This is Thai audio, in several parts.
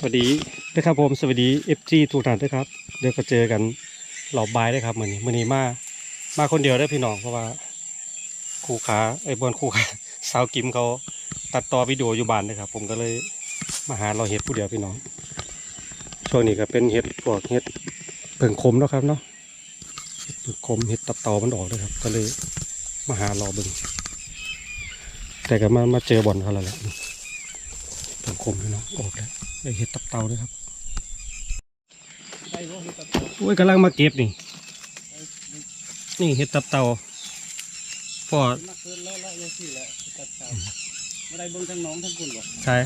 สวัสดีนะครับผมสวัสดีเอฟจีทุกท่านด้ครับเดี๋ยวก็เจอกันเหล่าบายได้ครับมือนี้มือนี้มามาคนเดียวได้พี่น้องเพราะว่าครูขาไอ้บอนครูขาสาวกิมเขาตัดต่อวิดีโออยู่บ้านนะครับ ผมก็เลยมาหาเราเห็ดผู้เดียวพี่น้องช่วงนี้ก็เป็นเห็ดพวกเห็ดเพิ่งคมแล้วครับเนาะเห็ดเพิ่งคมเห็ดตับเตามันออกเลยครับ ก็เลยมาหาเราบิ่งแต่ก็มามาเจอบอลเขาแล้วแหละเพิ่งคมพี่น้องออกแล้ว ได้เห็ดตับเตาด้วยครับได้บ่เฮ็ดตับโอ้ยกำลังมาเก็บนี่ นี่เห็ดตับเตาพ่อมาเกินแล้วแล้วยังสิแหละตัดเช้าบ่ได้เบิ่งทั้งน้องทั้งคุณบ่ใช่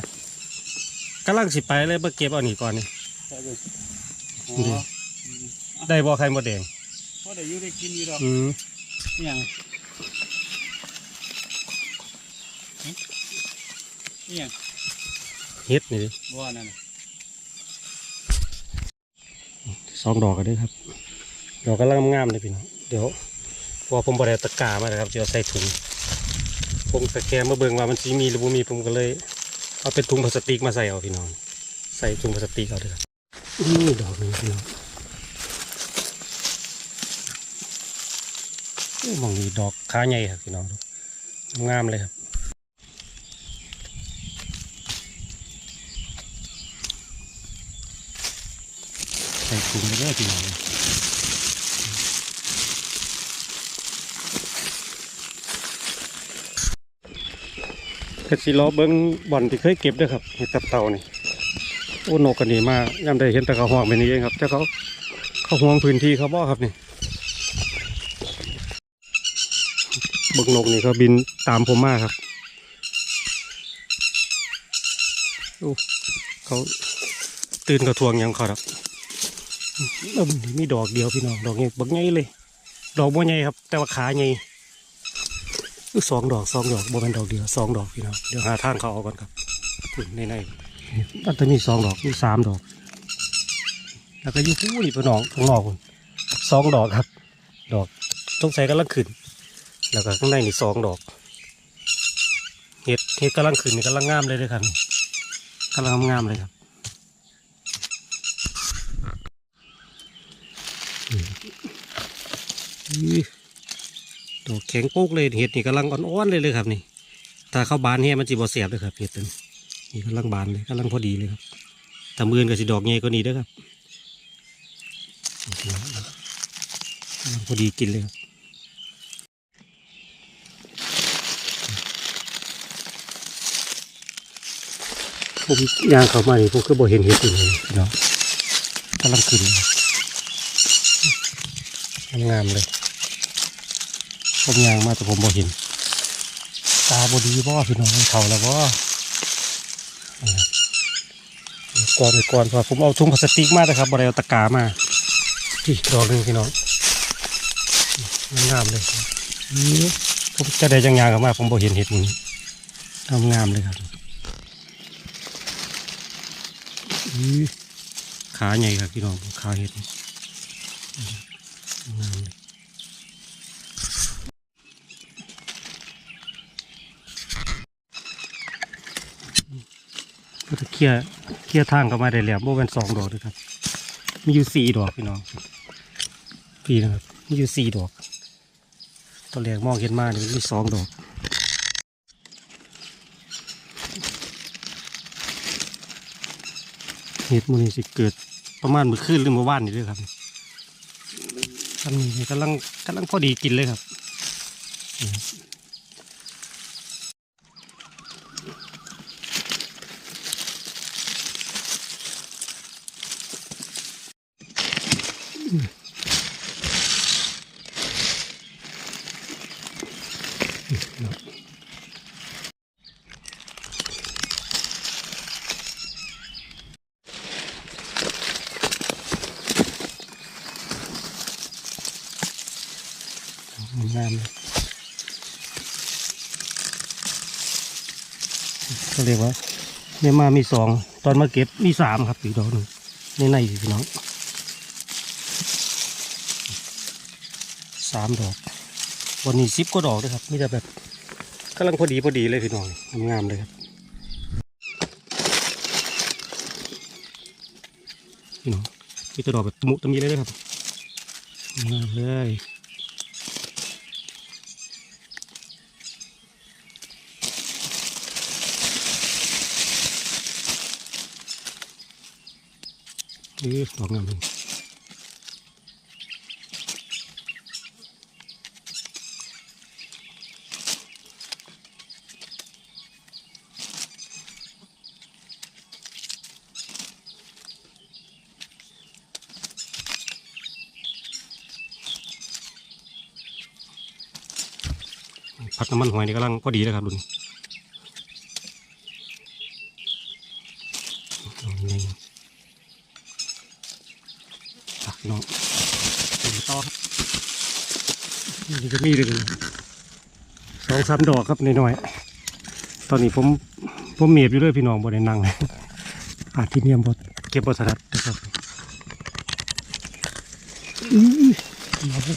กำลังสิไปเลยมาเก็บเอานี่ก่อนนี่ใช่เบิ่งอ๋ดีอได้บ่อไข่มดแดงพอได้อยู่ได้กินอยู่ดอกอืมอิหยังหึอิหยัง เห็ดนี่ดิบ่นั่นน่ะสองดอกก็ได้ครับ ดอกกำลังงามเลยพี่น้องเดี๋ยวพอผมบริเอาตะกร้ามานะครับจะเอาใส่ถุงผมสแกนมาเบิ่งว่ามันสีมีหรือบ่มีผมก็เลยเอาเป็นถุงพลาสติกมาใส่เอาพี่น้องใส่ถุงพลาสติกเอาเด้อครับนี่ดอกหนึงพี่น้องโอ้มองมีดอกขาใหญ่ครับพี่น้องดูงามเลยครับ ส่ถุงไปเลยพี่น้องกระสีล้อเบิ้งบ่อนที่เคยเก็บด้วยครับเห็ดตับเต่านี่โอ้นกกันนี่มากย่ำได้เห็นต่เขาห่วงแบบนี้เองครับแต่เขาเขาห่วงพื้นที่เขาบ่ครับนี่เบึกนกนี่เขาบินตามผมมากครับโอ้เขาตื่นกระทวงยังเขาครับ เอิ่มนี่ดอกเดียวพี่น้องดอกนี้บักใหญ่เลย ดอกบ่ใหญ่ครับ แต่ว่าขาใหญ่สองดอกสองดอกบ่เป็นดอกเดียวสองดอกพี่น้องเดี๋ยวหาทางเขาเอาก่อนครับฝุ่นในในๆอันตัวนี้สองดอกนี่สามดอก แล้วก็ยูฟูนี่พี่น้องข้างนอกสองดอกครับ ดอกต้องใส่กำลังขึ้น แล้วก็ข้างในนี่สองดอกเห็ดเห็ดกำลังขึ้นนี่กำลังงามเลยเลยครับกำลังงามเลยครับ อื้อ ดอกแข็งโป๊กเลยเห็ดนี่กำลังอ่อนๆเลยเลยครับนี่ ถ้าเข้าบานเฮียมันจีบอเสียบเลยครับเห็ดตัวนี่กำลังบานเลยกำลังพอดีเลยครับถ้ามือนก็สิดอกใหญ่กว่านี้ด้อครับกำลังพอดีกินเลยครับผมย่างเข้ามานี่ผมก็บ่เห็นเห็ดอยู่เลยพี่น้องกำลังขึ้นงามเลย ผมยางมาแต่ผมบ่เห็น ตาบดีบ่พี่น้องเขาแล้วบ่ก่อนไปก่อนพราะผมเอาถุงพลาสติกมาแต่ครับบ่ได้เอาตะกร้ามาที่ดอกหนึ่งพี่น้องงามเลยนี่ผมจะได้จังยางกับมาผมบ่เห็นเห็ดมันงามงามเลยครับอือขาใหญ่ครับพี่น้องขาเห็ดงามเลยก็จะเค ลียร์เคลียร์ทางเข้ามาได้แล้วโมเป็นสองดอกด้วยครับ มีอยู่สี่ดอกพี่น้องพี่นะครับ มีอยู่สี่ดอกตอนแรกมองเห็นมากเนี่ยมีสองดอกเหตุมูลนิสิเกิดประมาณมื่อคืนหรือมือวานนี่ด้วยครับทำนี่กำลังกำลังพอดีกินเลยครับ งามเลยก็เรียกว่าเนี่ยมามีสอง ตอนมาเก็บมีสามครับอีกดอกหนึ่งในในพี่น้องสามดอก วันนี้สิบก็ดอกเลยครับมีแต่แบบกำลังพอดีพอดีเลยพี่น้องงามเลยครับพี่น้องมีแตัวดอกแบบตะมุตะมีเลยนะครับงามเลย นี่ดอกงามเลยผัดน้ำมันหอยนี่กำลังพอดีเลยครับดุนนี่ผัก น้องไปต่อครับนี่ก็มีเลยสองสามดอกครับน้อยๆตอนนี้ผมผมเมียบอยู่เลยพี่น้องบนในนั่งเลยอาที่เนียมบดเก็บบทสลัดนะครับอื้อมาเลย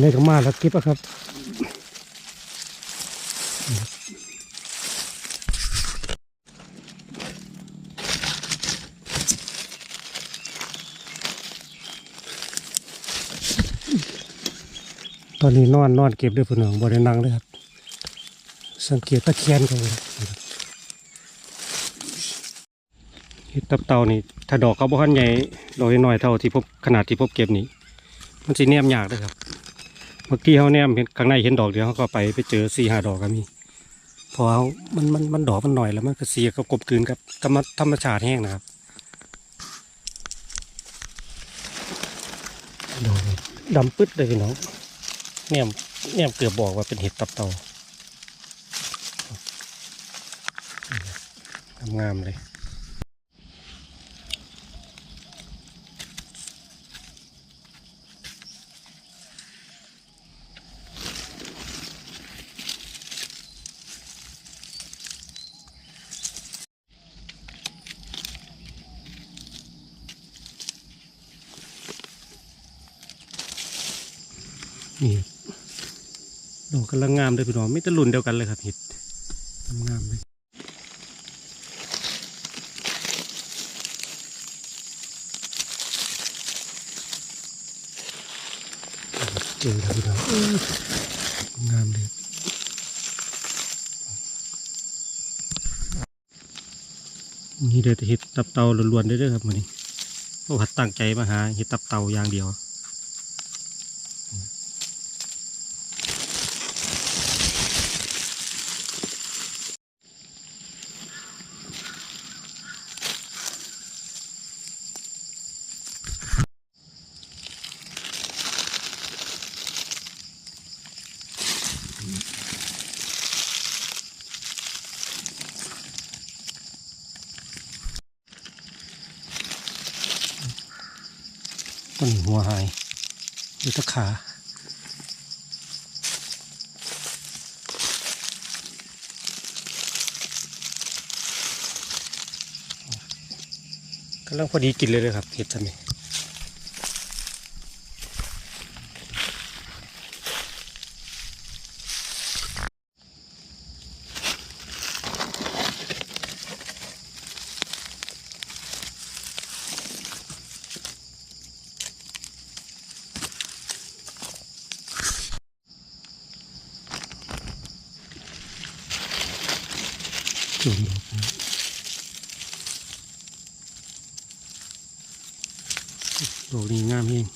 ไหนๆก็มาแล้วเก็บอะครับ อนนี้นอนนอนเก็บด้วยผนังบริเนังเลยครับ สังเกตตะเคียนเขาเลยทับเห็ดตับเต่านี่ถ้าดอกเขาบ่คันใหญ่ดอกน้อยเท่าที่พบขนาดที่พบเก็บนี่มันสิแนมยากเลยครับ เมื่อกี้เขาแนมเห็นข้างในเห็นดอกเดียวเขาก็ไปไปเจอสี่ห้าดอกก็มีพอเขามันมันมันดอกมันหน่อยแล้วมันก็เสียกับกบกืนกับธรรมธรรมชาติแห้งนะครับดอกดำปึ๊ดเลยพี่น้อง เนี่ยเนี่ยเกือบบอกว่าเป็นเห็ดตับเต่างามๆเลย นี่ ดอกกำลังงามเลยพี่น้องไม่ตะลุนเดียวกันเลยครับเห็ดงามเลยเจอแล้วพี่น้องงามเลยนี่เดี๋ยวจะเห็ดตับเตาล้วนๆได้ด้วยครับมันนี้โอ้หัดตั้งใจมาหาเห็ดตับเตาอย่างเดียว นหัวหายดูตะขาก็ลังพอดีกินเลยเลยครับเห็ดทำไมจุ่มดอกนะดอกนี้งามเอง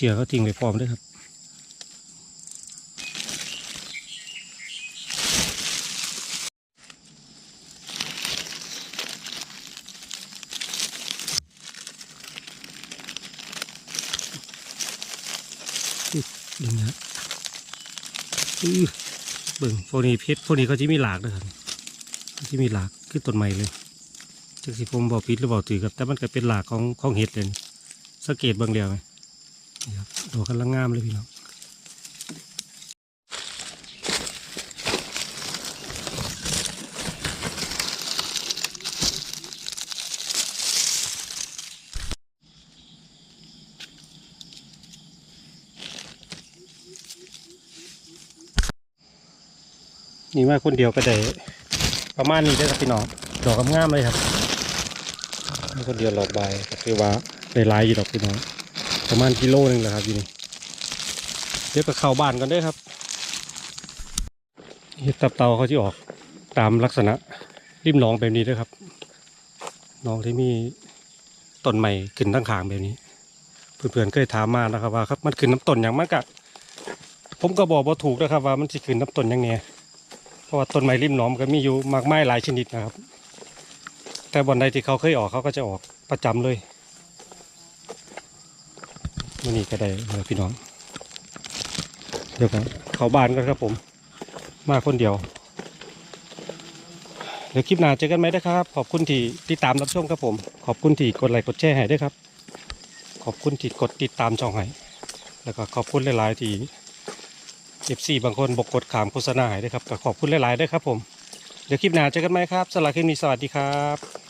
เชือกเขาทิ้งไว้พร้อมด้วยครับดึงนะอือเบิ่งพวกนี้เพชรพวกนี้เขาจะมีหลากนะครับเขาจะมีหลากคือต้นใหม่เลยจากสิผมบอกผิดหรือบอกถือครับ แต่มันก็เป็นหลากของของเห็ดเลยสังเกตบิ่งเดียวไหม นี่ครับกำลังงามเลยพี่น้องนี่มาคนเดียวก็ได้ประมาณนี้ได้ครับพี่น้องดอกงามเลยครับคนเดียวหลอดใบก็คือวะาได้ลายอยู่ดอกพี่น้อง ประมาณกิโลหนึงแหละครับอยู่นี่เดี๋ยวก็เข้าบ้านกันเด้ครับเห็ดตับเตาเขาที่ออกตามลักษณะริมหนองแบบนี้ด้วยครับหนองที่มีต้นใหม่ขึ้นทั้งขางแบบนี้ เพื่อนๆเคยถามมานะครับว่าครับมันขึ้นน้ำต้นอย่างมากะผมก็บอกว่าถูกนะครับว่ามันจะขึ้นน้ำต้นอย่างเนี้ยเพราะว่าต้นไม้ริมหนองมันก็มีอยู่มากมายหลายชนิดนะครับ แต่บอนใดที่เขาเคยออกเขาก็จะออกประจำเลย มันนี่ก็ได้เลยพี่น้อง เดี๋ยวกันเข้าบ้านกันครับผม มาคนเดียว เดี๋ยวคลิปหน้าเจอกันไหมนะครับ ขอบคุณที่ติดตามรับชมครับผม ขอบคุณที่กดไลค์กดแชร์ให้ด้วยครับ ขอบคุณที่กดติดตามช่องให้แล้วก็ขอบคุณหลายๆที่เอฟซีบางคนบกกดขามโฆษณาให้ด้วยครับก็ขอบคุณหลายๆด้วยครับผม เดี๋ยวคลิปหน้าเจอกันไหมครับสำหรับคลิปนี้สวัสดีครับ